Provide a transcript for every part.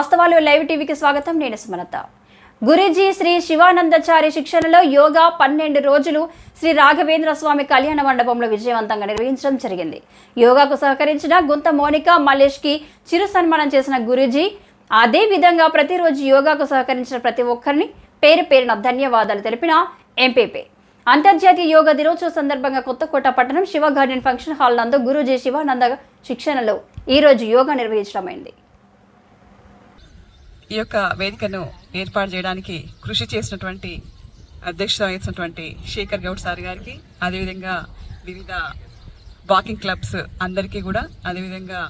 వాస్తవాలు లైవ్ టీవీకి స్వాగతం. నేను సుమలత. గురుజీ శ్రీ శివానందచారి శిక్షణలో యోగా పన్నెండు రోజులు శ్రీ రాఘవేంద్ర స్వామి కళ్యాణ మండపంలో విజయవంతంగా నిర్వహించడం జరిగింది. యోగాకు సహకరించిన గుంత మోనిక మలేష్కి చిరు సన్మానం చేసిన గురూజీ అదే విధంగా ప్రతిరోజు యోగాకు సహకరించిన ప్రతి ఒక్కరిని పేరు పేరున ధన్యవాదాలు తెలిపిన ఎంపీపీ. అంతర్జాతీయ యోగా దినోత్సవ సందర్భంగా కొత్తకోట పట్టణం శివ గార్డెన్ ఫంక్షన్ హాల్ నందు గురుజీ శివానంద శిక్షణలో ఈరోజు యోగా నిర్వహించడమైంది. ఈ యొక్క వేదికను ఏర్పాటు చేయడానికి కృషి చేసినటువంటి అధ్యక్షత వహించినటువంటి శేఖర్ గౌడ్ సార్ గారికి అదేవిధంగా వివిధ వాకింగ్ క్లబ్స్ అందరికీ కూడా అదేవిధంగా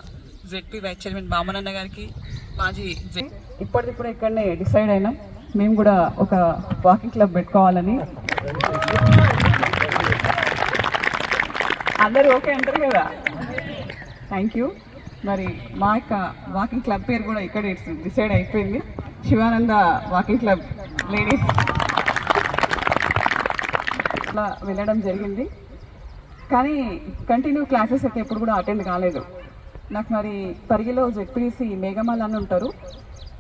జెడ్పీ వైస్ చైర్మన్ బామనన్న గారికి మాజీ జె ఇప్పటికిప్పుడు ఇక్కడనే డిసైడ్ అయినాం. మేము కూడా ఒక వాకింగ్ క్లబ్ పెట్టుకోవాలని. అందరూ ఓకే అంటారు కదా? థ్యాంక్ యూ మరి మా యొక్క వాకింగ్ క్లబ్ పేరు కూడా ఇక్కడ డిసైడ్ అయిపోయింది. శివానంద వాకింగ్ క్లబ్ లేడీస్ అట్లా వెళ్ళడం జరిగింది. కానీ కంటిన్యూ క్లాసెస్ అయితే ఎప్పుడు కూడా అటెండ్ కాలేదు. నాకు మరి పరిగిలో జెడ్పీసీ మేఘమాల అని ఉంటారు.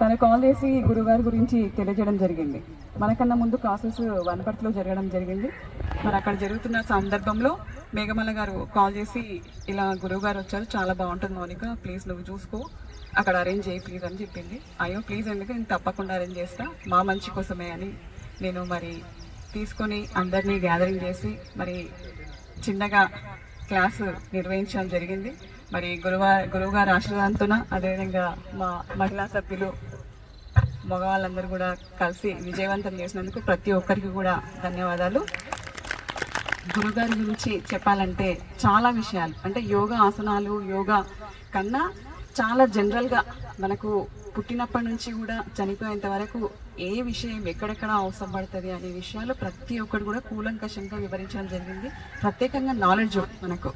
తను కాల్ చేసి గురుగారి గురించి తెలియజేయడం జరిగింది. మనకన్నా ముందు క్లాసెస్ వనపర్తిలో జరగడం జరిగింది. మరి అక్కడ జరుగుతున్న సందర్భంలో మేఘమల గారు కాల్ చేసి ఇలా గురువు గారు వచ్చారు చాలా బాగుంటుంది మౌనిక ప్లీజ్ నువ్వు చూసుకో అక్కడ అరేంజ్ చేయి ప్లీజ్ అని చెప్పింది. అయ్యో ప్లీజ్ ఎందుకు? నేను తప్పకుండా అరేంజ్ చేస్తా మా మంచి కోసమే అని నేను మరి తీసుకొని అందరినీ గ్యాదరింగ్ చేసి మరి చిన్నగా క్లాసు నిర్వహించడం జరిగింది. మరి గురువా గురువు గారు ఆశీర్వాదంతోన అదేవిధంగా మా మహిళా సభ్యులు మగవాళ్ళందరూ కూడా కలిసి విజయవంతం చేసినందుకు ప్రతి ఒక్కరికి కూడా ధన్యవాదాలు. గురుగారి గురించి చెప్పాలంటే చాలా విషయాలు. అంటే యోగా ఆసనాలు యోగా కన్నా చాలా జనరల్గా మనకు పుట్టినప్పటి నుంచి కూడా చనిపోయేంత వరకు ఏ విషయం ఎక్కడెక్కడ అవసరం పడుతుంది అనే విషయాలు ప్రతి ఒక్కరు కూడా కూలంకషంగా వివరించడం జరిగింది. ప్రత్యేకంగా నాలెడ్జ్ మనకు.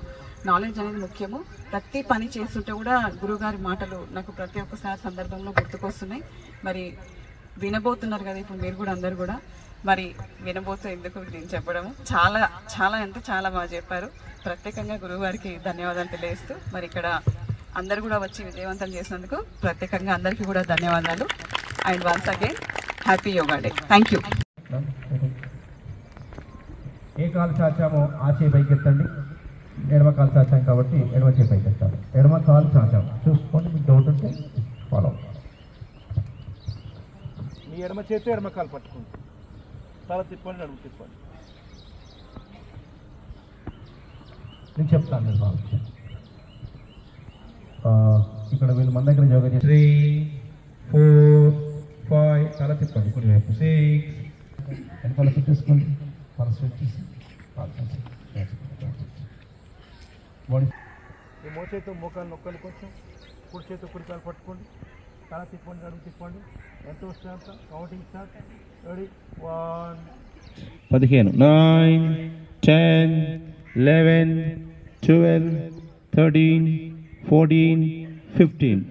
నాలెడ్జ్ అనేది ముఖ్యము. ప్రతి పని చేస్తుంటే కూడా గురుగారి మాటలు నాకు ప్రతి ఒక్కసారి సందర్భంలో గుర్తుకొస్తున్నాయి. మరి వినబోతున్నారు కదా ఇప్పుడు మీరు కూడా అందరు కూడా. మరి వినబోతూ ఎందుకు నేను చెప్పడము? చాలా చాలా అంటే చాలా బాగా చెప్పారు. ప్రత్యేకంగా గురువుగారికి ధన్యవాదాలు తెలియజేస్తూ మరి ఇక్కడ అందరు కూడా వచ్చి విజయవంతం చేసినందుకు ప్రత్యేకంగా అందరికీ కూడా ధన్యవాదాలు. And once again happy yoga day thank you ఏ కాలు చాచామో ఆ చేయి పైకి ఎత్తండి ఎడమ కాలు చాచాం కాబట్టి ఎడమ చేయి పైకి ఎత్తాలి ఎడమ కాలు చాచాం. చూసుకోండి మీకు డౌట్ ఉంటే ఫాలో మీ ఎడమ చేతి ఎడమ కాలు పట్టుకోండి. తల తిప్పండి నడుము తిప్పండి. నేను చెప్తాను చేయండి. ఆ, ఇక్కడ వీళ్ళు మన దగ్గర యోగా చేసి త్రీ ఫోర్ ఫైవ్ చాలా తిప్పండి కుడి వైపు సిక్స్. వెనకాల పెట్టేసుకోండి. మనసు పెట్టేసి బాడీ ఈ మో చేతితో మోకాలు నొక్కండి కొంచెం. కుడి చేతితో కుడి కాలు పట్టుకోండి. తల తిప్పండి నడుము తిప్పండి ఎంత వస్తే అంత కౌంటింగ్ స్టార్ట్ రెడీ వన్ పదిహేను nine ten eleven twelve thirteen fourteen fifteen